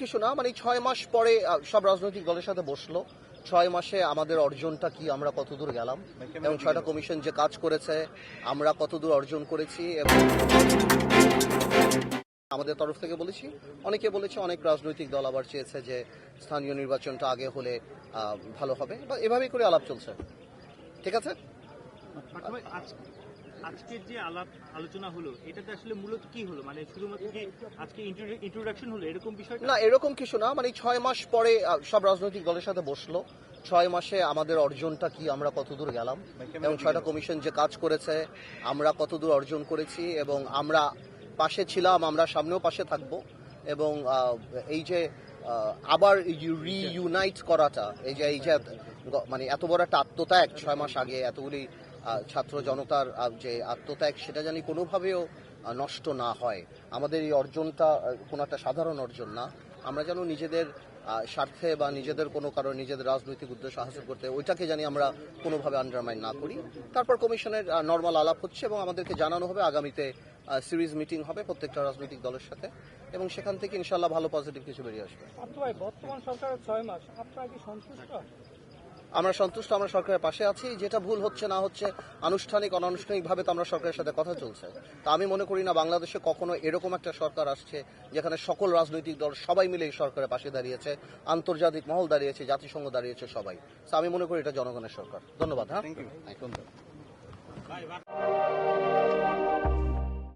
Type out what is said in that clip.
কিছু না মানে ছয় মাস পরে সব রাজনৈতিক দলের সাথে বসল। ছয় মাসে আমাদের অর্জনটা কি আমরা কতদূর গেলাম? এবং ছয়টা কমিশন যে কাজ করেছে আমরা কতদূর অর্জন করেছি এবং আমাদের তরফ থেকে বলেছি অনেকে বলেছে অনেক রাজনৈতিক দল আবার চেয়েছে যে স্থানীয় নির্বাচনটা আগে হলে ভালো হবে। বা এভাবেই করে আলাপ চলছে। ঠিক আছে? ভাই, আজ- আজকের যে আলাপ আলোচনা হলো এটাতে আসলে মূলত কি হলো? মানে শুধুমাত্র কি আজকে ইন্ট্রোডাকশন হলো এরকম বিষয়টা? না এরকম কিছু না। মানে ছয় মাস পরে সব রাজনৈতিক দলের সাথে বসল। ছয় মাসে আমাদের অর্জনটা কি আমরা কতদূর গেলাম? এবং ছয়টা কমিশন যে কাজ করেছে আমরা কতদূর অর্জন করেছি এবং আমরা পাশে ছিলাম আমরা সামনেও পাশে থাকব। এবং এই যে আবার রিইউনাইট করাটা এই যে এই যে মানে এত বড় একটা আত্মত্যাগ ছয় মাস আগে এতগুলি ছাত্র জনতার যে আত্মত্যাগ, সেটা জানি কোনোভাবেও নষ্ট না হয়। আমাদের এই অর্জনটা কোনো একটা সাধারণ অর্জন না। আমরা যেন নিজেদের স্বার্থে বা নিজেদের কোনো কারণে নিজেদের রাজনৈতিক উদ্দেশ্য হাসিল করতে ওইটাকে জানি আমরা কোনোভাবে আন্ডারমাইন না করি। তারপর কমিশনের নর্মাল আলাপ হচ্ছে এবং আমাদেরকে জানানো হবে আগামীতে সিরিজ মিটিং হবে প্রত্যেকটা রাজনৈতিক দলের সাথে। এবং সেখান থেকে ইনশাল্লাহ ভালো পজিটিভ কিছু বেরিয়ে আসবে। বর্তমান সরকারের ছয় মাস, আপনারা কি সন্তুষ্ট? আমরা সন্তুষ্ট আমরা সরকারের পাশে আছি। যেটা ভুল হচ্ছে না হচ্ছে আনুষ্ঠানিক অনানুষ্ঠানিকভাবে তো আমরা সরকারের সাথে কথা চলছে। তা আমি মনে করি না বাংলাদেশে কখনো এরকম একটা সরকার আসছে যেখানে সকল রাজনৈতিক দল সবাই মিলে এই সরকারের পাশে দাঁড়িয়েছে আন্তর্জাতিক মহল দাঁড়িয়েছে জাতিসংঘ দাঁড়িয়েছে সবাই। তো আমি মনে করি এটা জনগণের সরকার। ধন্যবাদ হ্যাঁ?